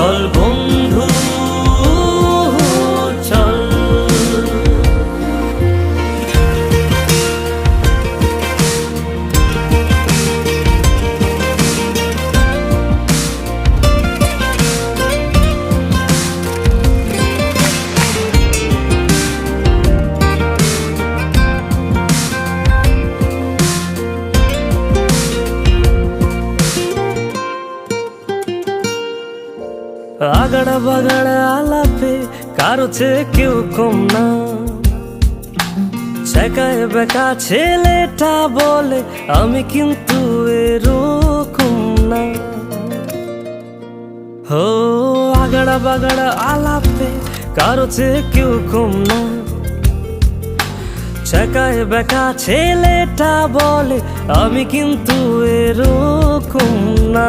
চল আগাড়া বাগাড়া আলাপে কারও চেয়ে কেউ কম না। ছেকায় বেকা ছেলেটা বলে, আমি কিন্তু এরকম না। হো আগাড়া বাগাড়া আলাপে কারও চেয়ে কেউ কম না। ছেকায় বেকা ছেলেটা বলে, আমি কিন্তু এরকম না।